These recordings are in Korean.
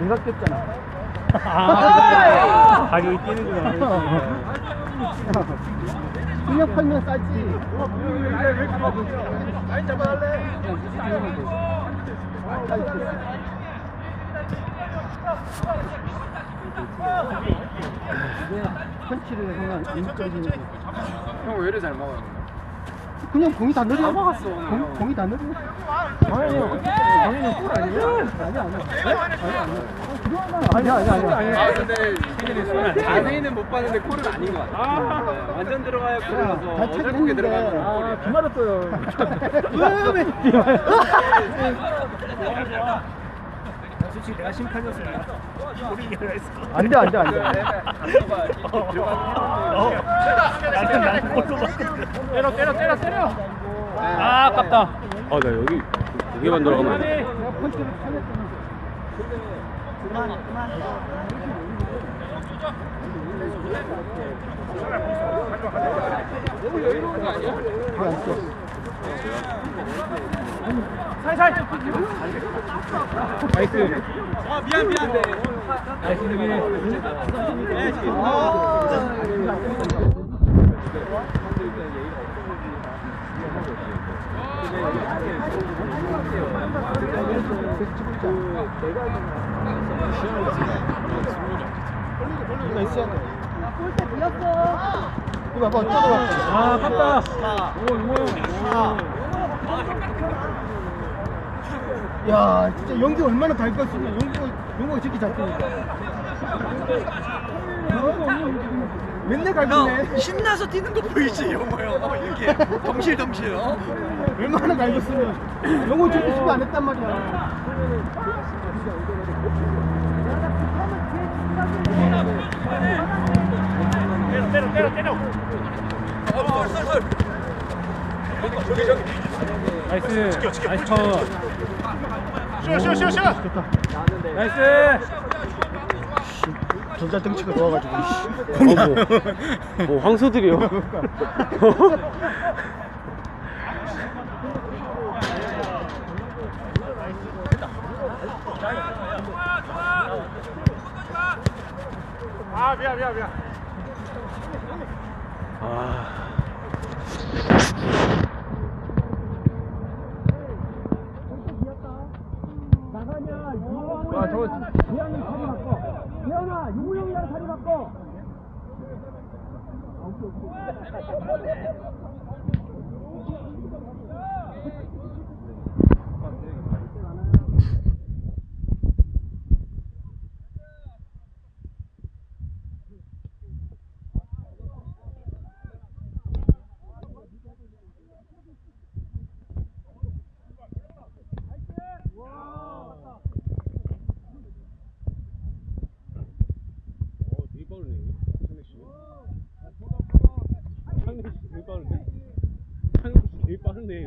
내가 꼈잖아. 아, 가격이 뛰는구나. 그냥 팔면 싸지. 라인 잡아달래. 펀치를 하면 안 떨어지는 거. 형 왜 이래 잘 먹어요? 그냥 공이 다 느려. 다 먹었어, 공. 공이 다 느려. 당연히요. 당연히 꿀 아니에요? 아니야, 아니야. 아니야, 아니야. 아니야, 아니야. 아 근데 자세히는 못 봤는데 콜은 아닌 것 같아. 아. 네, 완전 들어가야 어설프게 했는데. 들어가면 아, 콜이야. 비 맞았어요. 솔직히 내가 심판이었으면 우리 이겨냈어. 안 돼, 안 돼, 안 돼. 어, 나는 나는 골로 맞거든. 때려 때려 때려 때려. 아 아깝다. 아, 나 여기 여기만 들어가면 안 돼. 그만, 그만. 왜안 쳐? 살살. 나이스. 아 미안 미안. 나이스 수비. 이거 있어야 돼. 이거 봐, 아 아깝다. 오 이거. 야, 진짜 연기 얼마나 달걸 쓰냐. 연기가, 연기가 저렇게 잘 뜨니까. 맨날 갈거네 신나서 뛰는 거 보이지 영호 형. 어, 이렇게 덩실덩실. 어? 얼마나 갈겼으면. 영호 저렇게 수비 안 했단 말이야. 때려 때려 때려 때려. 나이스. 나이스 컷. 쇼쇼쇼쇼. 좋다. 나이스. 전자 덩치가 좋아가지고. 어, 뭐, 뭐 황소들이요. 아 미안 미안 미안. 아, 와 저거 대현이 자리 바꿔. 대현아 유무영이랑 자리 바꿔. 어, 되게 빠르네. 상대 씨. 상대 씨 되게 빠른데. 상대 씨 되게 빠르네.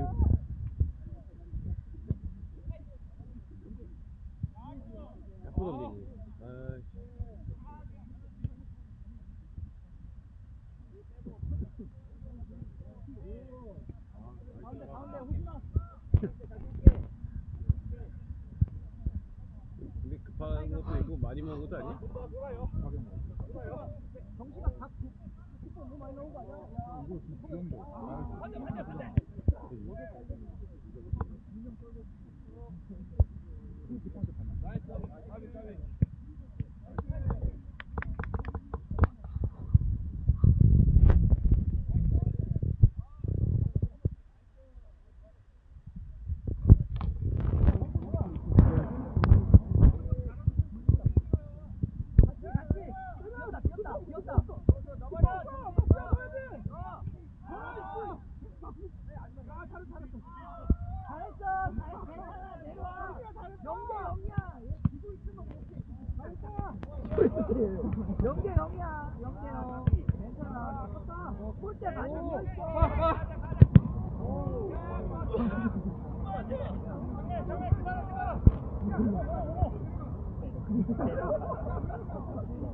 약보던데 이거. 아, 근데 급한 것도 있고 많이 먹은 것도 아니야? 영계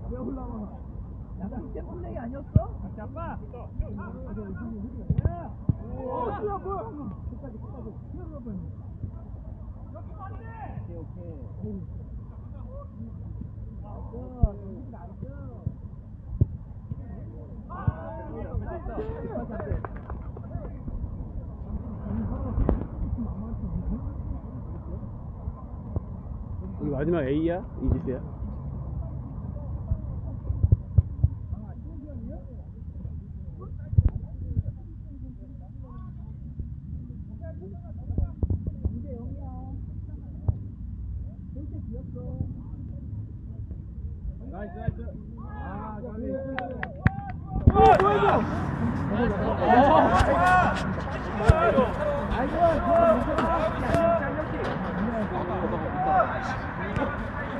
왜 올라와? 야나 그때 플레이 아니었어? 잡아. 오, 수야 뭐야? 끝까지 끝까지. 수야 뭐야? 여기 맞네. 오케이 오케이. 나이스. 나이스. 아, 됐다. 마지막 A야? 이지스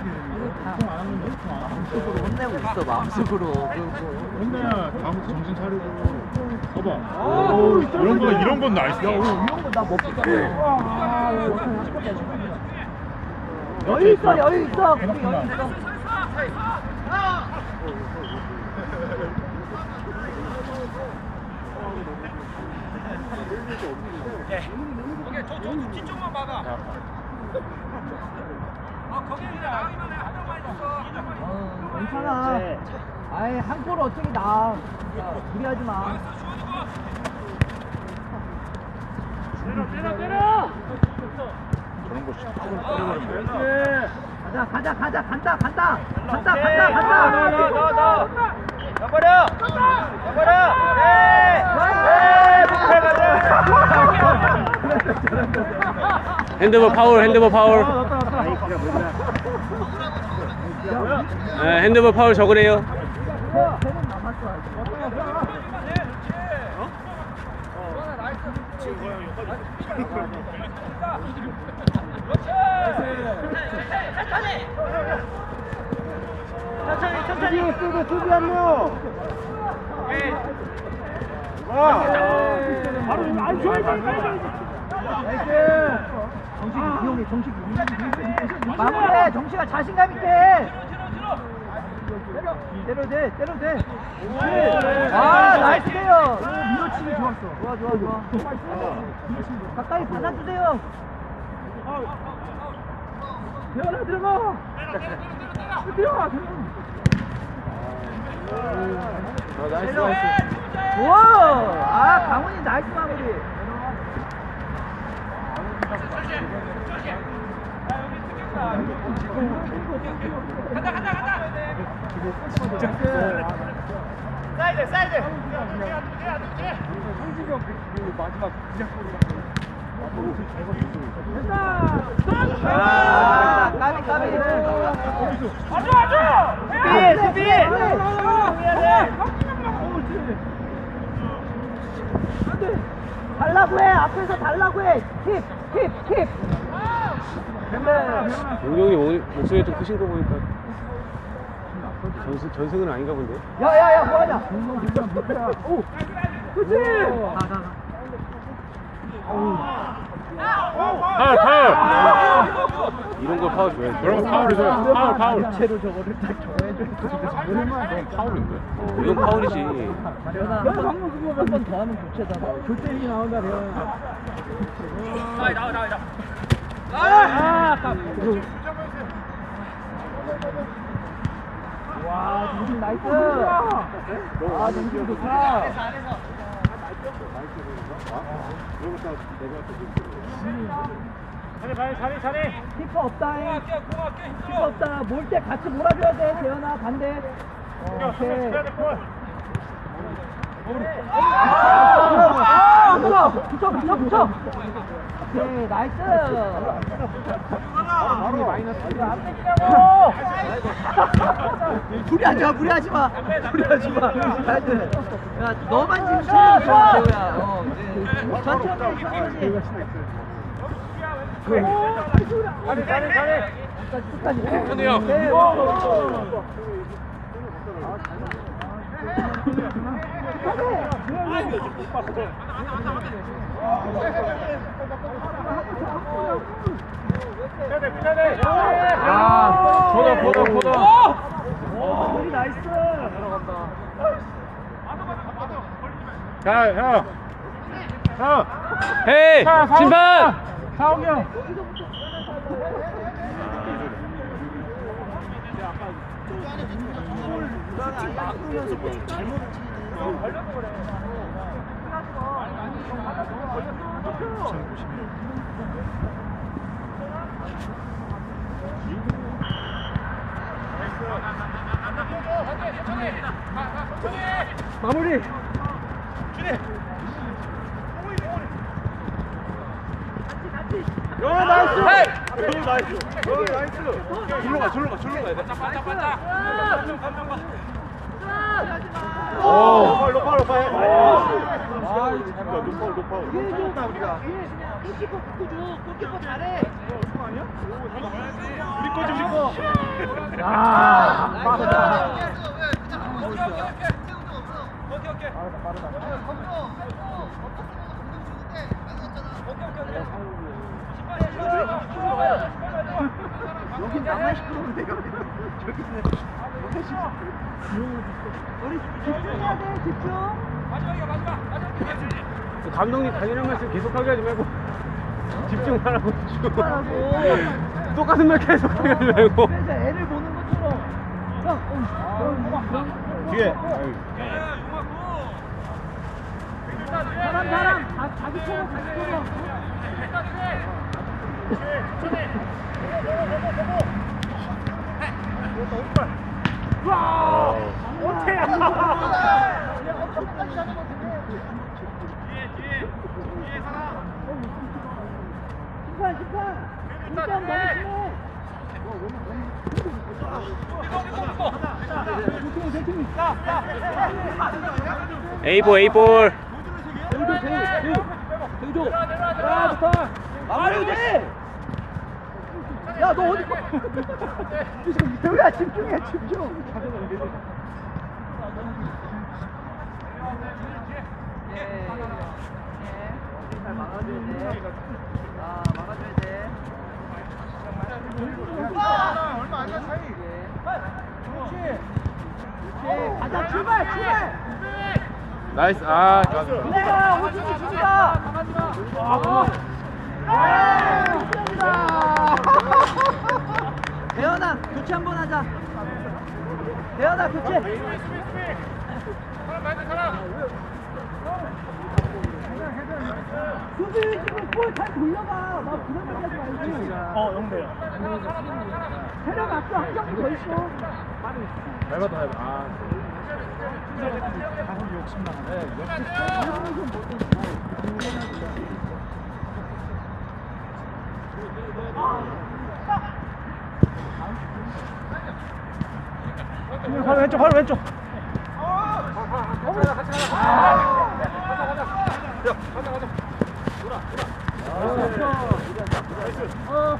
야? 혼내고 있어 마음속으로 혼내야 다음부터 정신 차리고 봐봐 이런 거 이런 건 나이스 이런 거나 먹기가 여유 있어 여유 있어 여유 있어 어, 괜찮아. 아이 한골 어떻게 나? 무리하지 마. 저런 거 진짜 때려버리면 돼 가자 가자 가자 간다 간다 간다 간다 간다. 가버려! 가버려! 핸드볼 파울, 핸드볼 파울. 네, 핸드볼 파울 적으래요. 세번 남았어. 아직. 수비 쓰고 수비 한 명. 와. 바로 안 줘야지. 나이스. 정식이 이용해 정식이. 마무리해 정식아 자신감 있게. 때려도 돼 때려도 돼. 아 나이스 대요. 밀어치기 좋았어. 좋아 좋아 좋아. 가까이 받아주세요. 대현아 들어가. 들어가. 나이스 나이스. 우와! 아 강훈이 나이스 마무리. 사이드, 사이드! 성지경 그 마지막 기작골을 아 까비 까비. 수비 수비. 달라고 해 앞에서 달라고 해. 킵 킵, 킵. 용용이 목- 목소리 좀 크신 거 보니까 전승, 전승은 아닌가 본데? 야야야 뭐하냐? 오. 그렇지. 파울 파울 이런 걸 파울 줘야지. 그런 거 파울이죠 파울 파울 채로 저거를 딱 정해줘야 오랜만에 파울인데 어, 이건 파울이지. 야 방금 그거 한번 더 하면 교체잖아. 교체기 나온다 대현. 와 정신 나이스. 아 정신 좋다. 키퍼 없다. 키퍼 없다. 몰 때 같이 몰아줘야 돼. 재현아 반대. 어, 오케이. 아, 붙어, 붙어, 붙어, 붙어. 오케이, 나이스. 무리하지 마, 무리하지 마, 무리하지 마. 나이스. 야, 너만 지금 체력이 좋아, 재호야. 어, 이제 천천히, 천천히. 잘해, 잘해, 잘해. 끝까지. 현우 형. 네. 아 보다 보다 보다 우리 나이스. 자형 형. 헤이! 심판! 사옥이 형. 막으면서 뭐 잘못 걸려서 그래. 마무리. 준해. 요 나이스. 요 나이스. 요 나이스. 줄로 가, 줄로 가, 줄로 가야 돼. 반짝 반짝. 한명 한명 가. 오, 높아, 높아, 높아. 아, 진짜 높아, 높아. 높아, 우리가. 골키퍼 꾸준, 골키퍼 잘해. 아니야? 우리 거지, 우리 거. 아, 빠르다. 오케이, 오케이, 오케이. 오케이, 오케이. 빠르다, 빠르다. 여기 나만 시끄러운데 여기 저기는 뭐가 우리 집중해야 돼 집중 마지막이야 마지막 마지막 감독님 당연한 말씀 계속하게 하지 말고 집중하라고 주고. 똑같은 말 계속하게 하지 말고. 애를 보는 것처럼. 뒤에. 네. 사람 사람. 자기 초보 자기 초보 에이볼 에이볼. 대우, 대우, 대우 줘. 야, 좋다. 아유, 돼. 야, 너 어디? 대우야, 집중해, 집중. 막아줘야 돼. 아, 막아줘야 돼. 얼마 안나 차이. 그렇지. 그렇지. 가자, 출발, 출발. 나이스. 아 내가 오지 주지마 대현아 교체 한 번 하자. 대현아 교체. 수비 지금 볼잘 돌려봐. 나 그런 말 하지 말지 어 영대요. 세력 앞서 한 경기 더 있어. 밟아도 밟아 아 가슴 욕심 나네. 왼쪽, 팔 왼쪽. 어,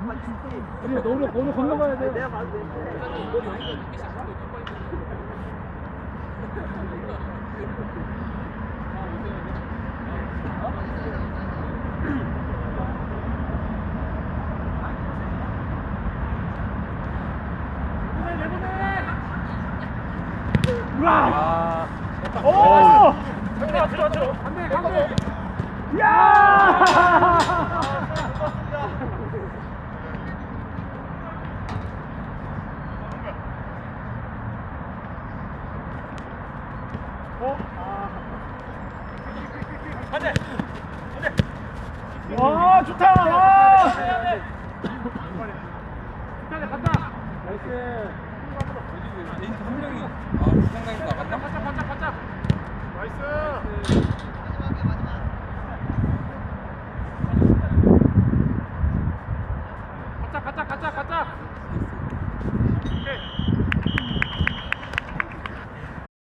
근데 너무 너무 건너가야 돼. 내가 봐도 돼. 와! 아, 오! 들어 들어 들어. 안돼 안돼. 야! 안돼 안돼 와 좋다. 와. 간다 나이스 한 명이 아 부상당했다.